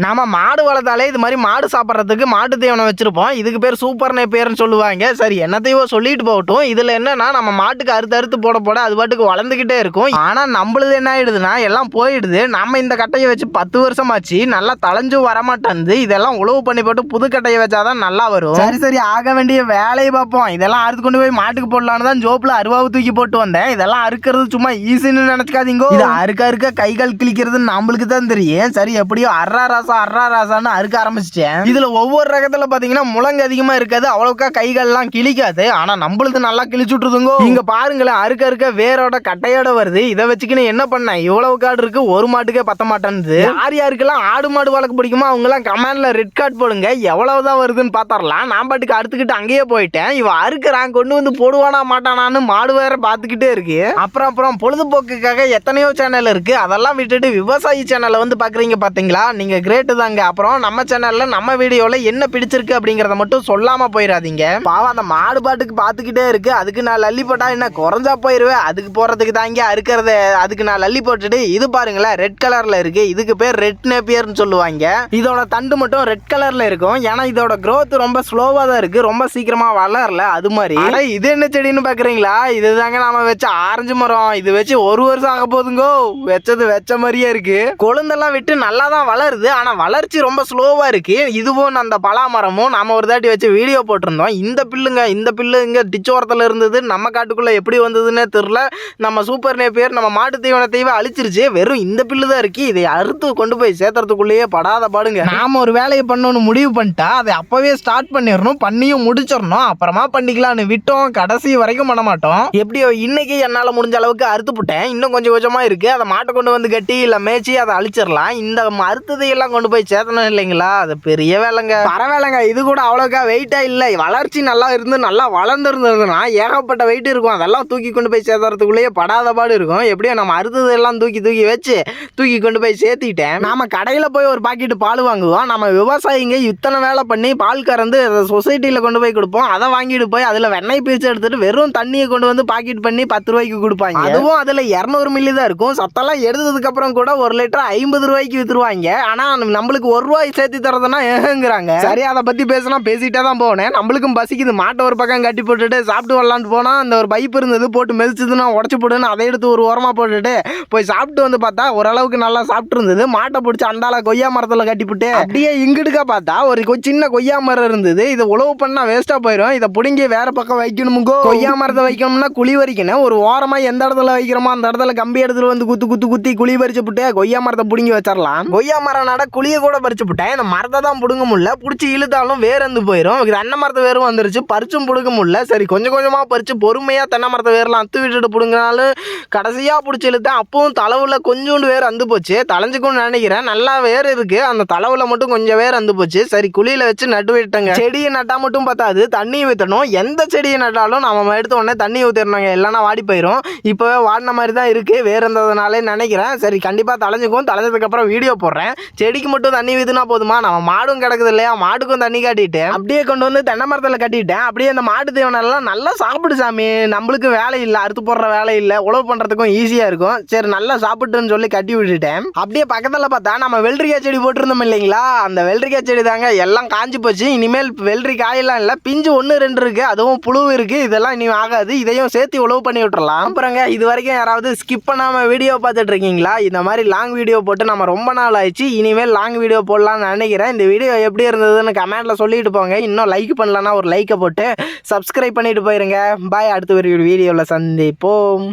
நாம மாடு வளர்த்தாலே இது மாதிரி மாடு சாப்பிட்றதுக்கு மாட்டு தீவனம் வச்சிருப்போம். இதுக்கு பேர் சூப்பர் பேர்னு சொல்லுவாங்க. சரி என்னத்தையோ சொல்லிட்டு போகட்டும். இதுல என்னன்னா நம்ம மாட்டுக்கு அறுத்து அறுத்து போட போட அது பாட்டுக்கு வளர்ந்துக்கிட்டே இருக்கும். ஆனா நம்மளுது என்ன ஆயிடுதுன்னா எல்லாம் போயிடுது. நம்ம இந்த கட்டையை வச்சு பத்து வருஷமாச்சு நல்லா தளைஞ்சும் வரமாட்டேன்து. இதெல்லாம் உழவு பண்ணி போட்டு புது கட்டையை வச்சாதான் நல்லா வரும். சரி சரி ஆக வேண்டிய வேலையை பார்ப்போம். இதெல்லாம் அறுத்து கொண்டு போய் மாட்டுக்கு போடலான்னு தான் ஜோப்ல அருவாவு தூக்கி போட்டு வந்தேன். இதெல்லாம் அறுக்கிறது சும்மா ஈஸின்னு நினைச்சுக்காதீங்க. இது அறுக்க அறுக்க கைகள் கிழிக்கிறது நம்மளுக்கு தான் தெரியும். சரி எப்படியோ அர்ரா ராசா அர்ரா ராசான்னு அறுக்க ஆரம்பிச்சிட்டேன். இதுல ஒவ்வொரு ரகத்துல பாத்தீங்கன்னா முழங்கு அதிகமா இருக்காது அவ்வளவுக்கா கைகள்லாம் கிழிக்காது. ஆனா நம்மளுது நல்லா கிழிச்சு விட்டுருதுங்கோ. இங்க பாருங்களேன் அறுக்க அறுக்க வேரோட கட்டையோட வருது. இதை வச்சுக்கின்னு என்ன பண்ணேன்? இவ்வளவு கார்டு இருக்கு ஒரு மாட்டுக்கே பத்த மாட்டேன்து யார் யாருக்கெல்லாம் ஆடு மாடு வளர்க்க பிடிக்குமோ அவங்க எல்லாம் கமெண்ட்ல ரெட் கார்டு போடுங்க. எவ்வளவுதான் வருதுன்னு பாத்தரலாம். நான் பாட்டுக்கு அறுத்துக்கிட்டு அங்கேயே போயிட்டேன். இவ அறுக்கிறான் கொண்டு வந்து போடுவானா மாட்டானான்னு மாடு வேற பாத்துக்கிட்டே இருக்கு. அப்புறம் அப்புறம் பொழுதுபோக்குக்காக எத்தனையோ சேனல் இருக்கு. அதெல்லாம் விட்டுட்டு விவசாயி சேனலை வந்து பாக்குறீங்க பாத்தீங்களா? நீங்க கிரேட்டு தாங்க. அப்புறம் நம்ம சேனல்ல நம்ம வீடியோவில் என்ன பிடிச்சிருக்கு அப்படிங்கிறத மட்டும் சொல்லாமல் போயிடாதீங்க பாவம் அந்த மாடு பாட்டுக்கு பார்த்துக்கிட்டே இருக்கு. அதுக்கு நான் லல்லி போட்டால் என்ன குறைஞ்சா போயிடுவேன் அதுக்கு போகிறதுக்கு தாங்க அறுக்கிறது. அதுக்கு நான் லல்லி போட்டுட்டு இது பாருங்களேன் ரெட் கலரில் இருக்கு. இதுக்கு பேர் ரெட் நேப்பியர்னு சொல்லுவாங்க. இதோட தண்டு மட்டும் ரெட் கலரில் இருக்கும். ஏன்னா இதோட க்ரோத் ரொம்ப ஸ்லோவாக தான் இருக்கு. ரொம்ப சீக்கிரமாக வளரல. அது மாதிரி. ஆனா இது என்ன செடின்னு பாக்குறீங்களா? இதுதாங்க நாம வச்ச ஆரஞ்சு மரம். இது வச்சு ஒரு வருஷம் ஆக போதுங்கோ. வச்சது வச்ச மாதிரியே இருக்கு. கொழுந்தெல்லாம் விட்டு நல்லா தான் வளருது. ஆனா வளர்ச்சி ரொம்ப ஸ்லோவா இருக்கு. இதுவும் அந்த பலா மரமும் நாம ஒரு தாட்டி வச்சு வீடியோ போட்டிருந்தோம். இந்த பில்லுங்க இந்த பில்லு இங்க டிச்சோரத்துல இருந்தது. நம்ம காட்டுக்குள்ள எப்படி வந்ததுன்னே தெரியல. நம்ம சூப்பர் நேப்பியர் நம்ம மாட்டு தீவனத்தையே அழிச்சிருச்சு. வெறும் இந்த பில்லு தான் இருக்கு. இதை அறுத்து கொண்டு போய் சேர்த்துறதுக்குள்ளேயே படாத பாடுங்க. நாம ஒரு வேலையை பண்ணணும்னு முடிவு பண்ணிட்டா அதை அப்பவே ஸ்டார்ட் பண்ணிடணும். பண்ணியும் முடிச்சிடணும். அப்புறமா பண்ணிக்கலாம்னு விட்டோம். கடைசி வரைக்கும் பண்ண மாட்டோம். எப்படியோ இன்னைக்கு என்னால முடிஞ்ச அளவுக்கு அறுத்து விட்டேன் இன்னும் கொஞ்சம் கொஞ்சமா இருக்கு. அதை மாட்டை கொண்டு வந்து கட்டி இல்ல மேய்ச்சி அதை அழிச்சிடலாம். இந்த கொண்டு போய் சேர்த்தணும் இல்லைங்களா? அது பெரிய வேலைங்க. பரவாயில்லைங்க. இது கூட அவ்வளோக்கா வெயிட்டா இல்லை. வளர்ச்சி நல்லா இருந்து நல்லா வளர்ந்து இருந்ததுன்னா ஏகப்பட்ட வெயிட் இருக்கும். அதெல்லாம் தூக்கி கொண்டு போய் சேர்த்துறதுக்குள்ளேயே படாத பாடு இருக்கும். எப்படியோ நம்ம அறுத்ததெல்லாம் தூக்கி தூக்கி வச்சு தூக்கி கொண்டு போய் சேர்த்திட்டேன் நாம கடையில் போய் ஒரு பாக்கெட் பால் வாங்குவோம். நம்ம விவசாயிங்க இத்தனை வேலை பண்ணி பால் கறந்து சொசைட்டியில் கொண்டு போய் கொடுப்போம். அதை வாங்கிட்டு போய் அதில் வெண்ணெய் பீச்சு எடுத்துட்டு வெறும் தண்ணியை கொண்டு வந்து பாக்கெட் பண்ணி பத்து ரூபாய்க்கு கொடுப்பாங்க. அதுவும் அதில் இரநூறு மில்லி தான் இருக்கும். சத்தெல்லாம் எடுத்ததுக்கப்புறம் கூட ஒரு லிட்டர் ஐம்பது ரூபாய்க்கு விற்றுருவாங்க ஆனால் நம்மளுக்கு ஒரு ரூபாய் சேர்த்து தரதுன்னா ஏங்குறாங்க? சரி அதை பற்றி பேசினா பேசிட்டே தான் போனேன் நம்மளுக்கும் பசிக்குது. மாட்டை ஒரு பக்கம் கட்டி போட்டுட்டு சாப்பிட்டு வரலான்ட்டு போனால் அந்த ஒரு பைப் இருந்தது போட்டு மெதிச்சதுன்னா உடச்சி போடுன்னு அதை எடுத்து ஒரு ஓரமாக போட்டுட்டு போய் சாப்பிட்டு வந்து பார்த்தா ஓரளவுக்கு நல்லா சாப்பிட்டு இருந்தது. மாட்டை பிடிச்சி அண்டால கொய்யா மரத்தில் கட்டிவிட்டு அப்படியே இங்கிட்டுக்கா பார்த்தா ஒரு சின்ன கொய்யா மரம் இருந்தது. இதை உழவு பண்ணா வேஸ்ட்டாக போயிடும் இதை பிடுங்கி வேற பக்கம் வைக்கணுமுங்கோ. கொய்யா மரத்தை வைக்கணும்னா குழி வரிக்கணும். ஒரு ஓரமாக எந்த இடத்துல வைக்கிறோமோ அந்த இடத்துல கம்பி இடத்துல வந்து குத்து குத்து குத்தி குழி பறிச்சு விட்டு கொய்யா மரத்தை பிடுங்கி வச்சிடலாம் கொய்யா மரம் நட குழியை கூட பறிச்சு விட்டேன் இந்த மரத்தை தான் பிடுங்க முடியல. பிடிச்சி இழுத்தாலும் வேறந்து போயிடும் இது தென்னை மரத்தை வேரும் வந்துருச்சு. பறிச்சும் பிடுங்க முடியல. சரி கொஞ்சம் கொஞ்சமாக பறிச்சு பொறுமையாக தென்னை மரத்தை வேர்லாம் அத்து விட்டுட்டு பிடுங்கினாலும் கடைசியாக பிடிச்சி இழுத்தேன். அப்பவும் தலைவில் கொஞ்சோண்டு வேர் வந்து போச்சு. தலைஞ்சுக்கும்னு நினைக்கிறேன். நல்லா வேர் இருக்குது அந்த தலைவில் மட்டும் கொஞ்சம் வேர் வந்து போச்சு. சரி குழியில் வச்சு நட்டு விட்டேங்க செடியை நட்டால் மட்டும் பார்த்தாது தண்ணியை ஊற்றணும் எந்த செடியை நட்டாலும் நம்ம எடுத்த உடனே தண்ணி ஊற்றிடணுங்க இல்லைனா வாடி போயிடும் இப்போவே வாடின மாதிரி தான் இருக்குது வேர் இருந்ததுனாலே நினைக்கிறேன். சரி கண்டிப்பாக தலைஞ்சுக்கும். தலைஞ்சதுக்கப்புறம் வீடியோ போடுறேன். செடி செடிக்கு மட்டும் தண்ணி ஊற்றினா போதுமா? நம்ம மாடும் கிடக்குது இல்லையா? மாடுக்கும் தண்ணி காட்டிட்டு அப்படியே கொண்டு வந்து தென்னை மரத்தில் கட்டிட்டேன். அப்படியே அந்த மாட்டு தீவனம் நல்லா சாப்பிடு சாமி. நம்மளுக்கு வேலை இல்லை அறுத்து போடுற வேலை இல்லை. உழவு பண்ணுறதுக்கும் ஈஸியாக இருக்கும். சரி நல்லா சாப்பிட்டுன்னு சொல்லி கட்டி விட்டுட்டேன். அப்படியே பக்கத்தில் பார்த்தா நம்ம வெள்ளரிக்காய் செடி போட்டிருந்தோம் இல்லைங்களா? அந்த வெள்ளரிக்காய் செடி தாங்க எல்லாம் காஞ்சி போச்சு. இனிமேல் வெள்ளரி காயெல்லாம் இல்லை. பிஞ்சு ஒன்று ரெண்டு இருக்குது அதுவும் புழு இருக்குது இதெல்லாம் இனி ஆகாது. இதையும் சேர்த்து உழவு பண்ணி விட்டுறலாம். அப்புறங்க இது வரைக்கும் யாராவது ஸ்கிப் பண்ணாமல் வீடியோ பார்த்துட்டு இருக்கீங்களா? இந்த மாதிரி லாங் வீடியோ போட்டு நம்ம ரொம்ப நாள் ஆயிடுச்சு. இனிமேல் லாங் வீடியோ போடலாம்னு நினைக்கிறேன். இந்த வீடியோ எப்படி இருந்ததுன்னு கமெண்ட்டில் சொல்லிட்டு போங்க. இன்னும் லைக் பண்ணலன்னா ஒரு லைக்கை போட்டு சப்ஸ்கிரைப் பண்ணிட்டு போயிருங்க. பாய் அடுத்த ஒரு வீடியோவில் சந்திப்போம்.